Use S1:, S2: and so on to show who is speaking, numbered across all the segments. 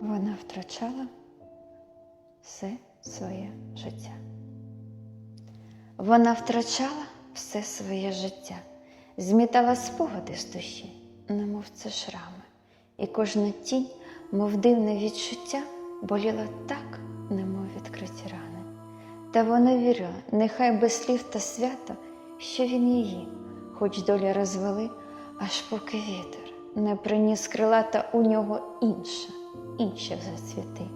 S1: Вона втрачала все своє життя. Вона втрачала все своє життя, змітала спогади з душі, немов це шрами, і кожна тінь, мов дивне відчуття, боліла так, немов відкриті рани. Та вона вірила, нехай без слів та свято, що він її, хоч долі розвели, аж поки вітер не приніс крила, та у нього інша, інша зацвіти.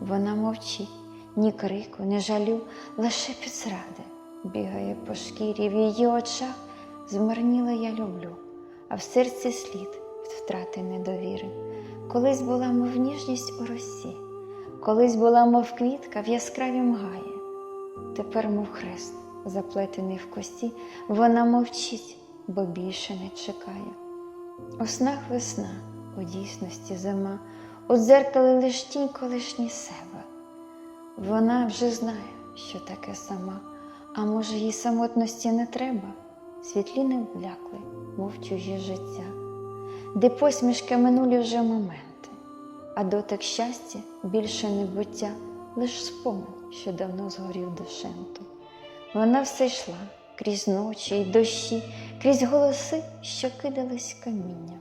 S1: Вона мовчить, ні крику, ні жалю, лише підзради бігає по шкірі, в її очах змарніла я люблю, а в серці слід втрати недовіри. Колись була, мов ніжність у росі, колись була, мов квітка в яскравім гаї. Тепер, мов хрест, заплетений в кості, вона мовчить, бо більше не чекає. У снах весна, у дійсності зима, у дзеркалі лиш тінь колишній себе. Вона вже знає, що таке сама, а може, їй самотності не треба. Світліни влякли, мов чужі життя, де посмішки минулі вже моменти, а дотик щастя більше не буття, лиш спомин, що давно згорів дошенту. Вона все йшла крізь ночі й дощі, крізь голоси, що кидались каміння.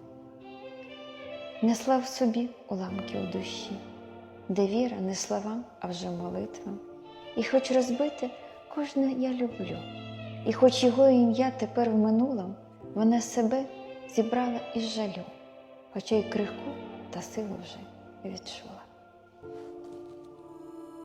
S1: Несла в собі уламки у душі, де віра не словам, а вже молитвам. І хоч розбите кожне я люблю, і хоч його ім'я тепер в минулому, вона себе зібрала із жалю, хоча й крихку та силу вже відчула.